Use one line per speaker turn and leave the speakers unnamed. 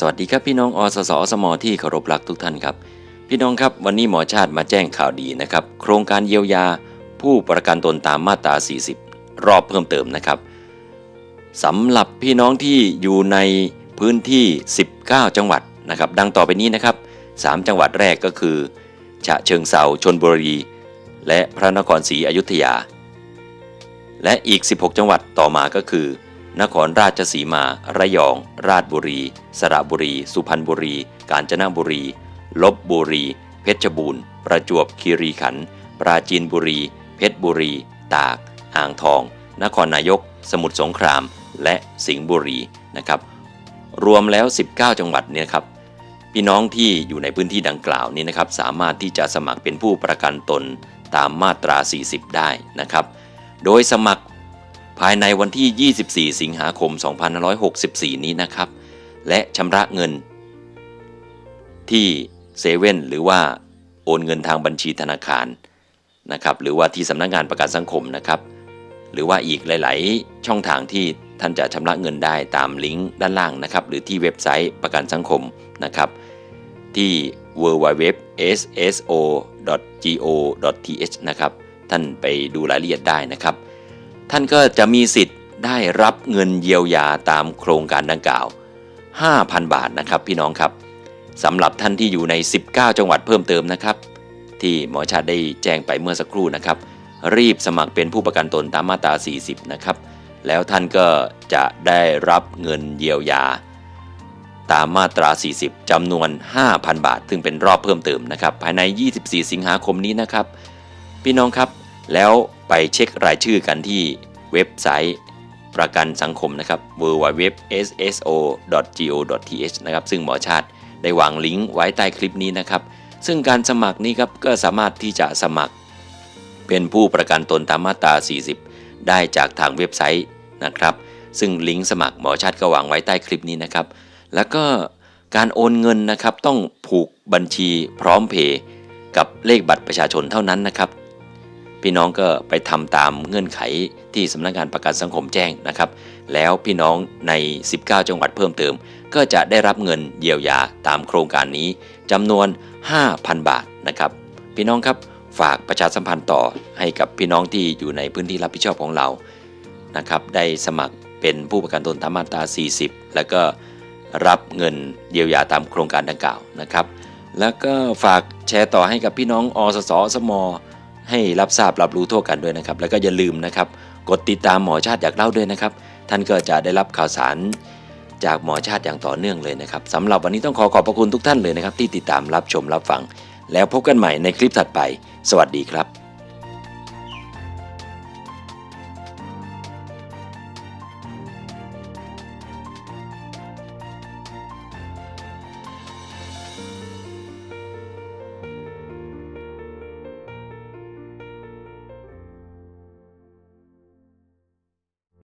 สวัสดีครับพี่น้องอสสอสมอที่เคารพรักทุกท่านครับ พี่น้องครับวันนี้หมอชาติมาแจ้งข่าวดีนะครับ โครงการเยียวยา ผู้ประกันตนตามมาตรา 40 รอบเพิ่มเติมนะครับสำหรับพี่น้องที่อยู่ในพื้นที่ 19 จังหวัดนะครับดังต่อไปนี้นะครับ 3 จังหวัดแรกก็คือ ฉะเชิงเซาชนบุรี และพระนครศรีอยุธยา และอีก 16 จังหวัดต่อมาก็คือ นครราชสีมา ระยอง ราชบุรี สระบุรี สุพรรณบุรี กาญจนบุรี ลบบุรี เพชรบูรณ์ ประจวบคีรีขันธ์ ปราจีนบุรี เพชรบุรี ตาก อ่างทอง นครนายก สมุทรสงคราม และสิงห์บุรีนะครับ รวมแล้ว 19 จังหวัดเนี่ยครับ พี่น้องที่อยู่ในพื้นที่ดังกล่าวนี้นะครับ สามารถที่จะสมัครเป็นผู้ประกันตนตามมาตรา 40 ได้นะครับ โดยสมัคร ภายในวันที่ 24 สิงหาคม 2564 นี้นะครับ และชำระเงิน ที่เซเว่นหรือว่าโอนเงินทางบัญชีธนาคารนะครับ หรือว่าที่สำนักงานประกันสังคมนะครับ หรือว่าอีกหลาย ๆ ช่องทางที่ท่านจะชำระเงินได้ตามลิงก์ด้านล่างนะครับ หรือที่เว็บไซต์ประกันสังคมนะครับ ที่ www.sso.go.th นะครับ ท่านไปดูรายละเอียดได้นะครับ ท่านก็จะมีสิทธิ์ได้รับเงินเยียวยาตามโครงการดังกล่าว 5,000 บาทนะครับพี่น้องครับสำหรับท่านที่อยู่ใน 19 จังหวัดเพิ่มเติมนะครับ ที่หมอชาติได้แจ้งไปเมื่อสักครู่นะครับ รีบสมัครเป็นผู้ประกันตนตามมาตรา 40 นะครับ แล้วท่านก็จะได้รับเงินเยียวยา ตามมาตรา 40 จำนวน 5,000 บาท ซึ่งเป็นรอบเพิ่มเติมนะครับ ภายใน 24 สิงหาคมนี้นะครับ พี่น้องครับแล้ว ไปเช็ครายชื่อกันที่เว็บไซต์ ประกันสังคมนะครับ www.sso.go.th นะครับซึ่งหมอชาติได้วางลิงก์ไว้ใต้คลิปนี้นะครับ ซึ่งการสมัครนี้ครับก็สามารถที่จะสมัคร เป็นผู้ประกันตนตามมาตรา 40 ได้จากทางเว็บไซต์นะครับ ซึ่งลิงก์สมัครหมอชาติก็วางไว้ใต้คลิปนี้นะครับ แล้วก็การโอนเงินนะครับต้องผูกบัญชีพร้อมเพย์กับเลขบัตรประชาชนเท่านั้นนะครับ พี่น้องก็ไปทำตามเงื่อนไขที่สำนักงานประกันสังคมแจ้งนะครับ แล้วพี่น้องใน 19 จังหวัดเพิ่มเติม ก็จะได้รับเงินเยียวยาตามโครงการนี้จำนวน 5,000 บาทนะครับ พี่น้องครับฝากประชาสัมพันธ์ต่อให้กับพี่น้องที่อยู่ในพื้นที่รับผิดชอบของเรานะครับ ได้สมัครเป็นผู้ประกันตนตามมาตรา 40 แล้วก็รับเงินเยียวยาตามโครงการดังกล่าวนะครับ แล้วก็ฝากแชร์ต่อให้กับพี่น้องอสสสม ให้รับทราบรับรู้ทั่วกันด้วยนะครับ แล้วก็อย่าลืมนะครับ กดติดตามหมอชาติอยากเล่าด้วยนะครับ ท่านก็จะได้รับข่าวสารจากหมอชาติอย่างต่อเนื่องเลยนะครับสำหรับวันนี้ต้องขอขอบพระคุณทุกท่านเลยนะครับ ที่ติดตามรับชมรับฟัง แล้วพบกันใหม่ในคลิปถัดไป สวัสดีครับ